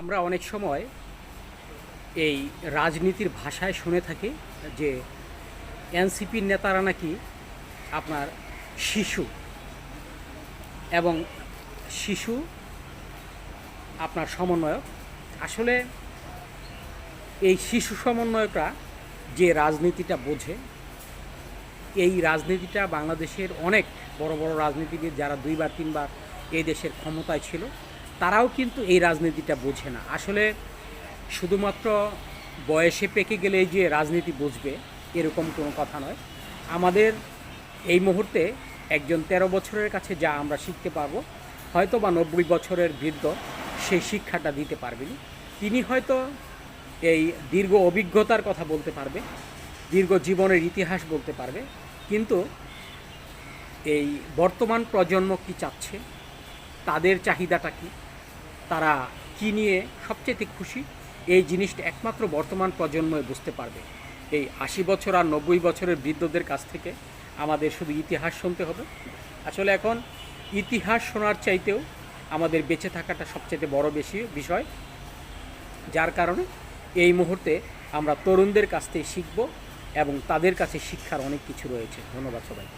আমরা অনেক সময় এই রাজনীতির ভাষায় শুনে থাকি যে এনসিপির নেতারা নাকি আপনার শিশু এবং শিশু আপনার সমন্বয়ক। আসলে এই শিশু সমন্বয়করা যে রাজনীতিটা বোঝে, এই রাজনীতিটা বাংলাদেশের অনেক বড় বড় রাজনীতিবিদ যারা দুইবার তিনবার এই দেশের ক্ষমতায় ছিল তারাও কিন্তু এই রাজনীতিটা বোঝে না। আসলে শুধুমাত্র বয়সে পেকে গেলেই যে রাজনীতি বুঝবে, এরকম কোনো কথা নয়। আমাদের এই মুহূর্তে একজন ১৩ বছরের কাছে যা আমরা শিখতে পারব হয়তো বা নব্বই বছরের বৃদ্ধ সেই শিক্ষাটা দিতে পারবেনি। তিনি হয়তো এই দীর্ঘ অভিজ্ঞতার কথা বলতে পারবে, দীর্ঘ জীবনের ইতিহাস বলতে পারবে, কিন্তু এই বর্তমান প্রজন্ম কি চাচ্ছে, তাদের চাহিদাটা কি তারা কি নিয়ে সবচেয়ে খুশি? এই জিনিসটা একমাত্র বর্তমান প্রজন্মই বুঝতে পারবে। এই আশি বছর আর নব্বই বছরের বৃদ্ধদের কাছ থেকে আমাদের শুধু ইতিহাস শুনতে হবে। আসলে এখন ইতিহাস শোনার চাইতেও আমাদের বেঁচে থাকাটা সবচেয়ে বড় বেশি বিষয়। যার কারণে এই মুহূর্তে আমরা তরুণদের কাছ থেকে শিখব এবং তাদের কাছে শিক্ষার অনেক কিছু রয়েছে। ধন্যবাদ সবাই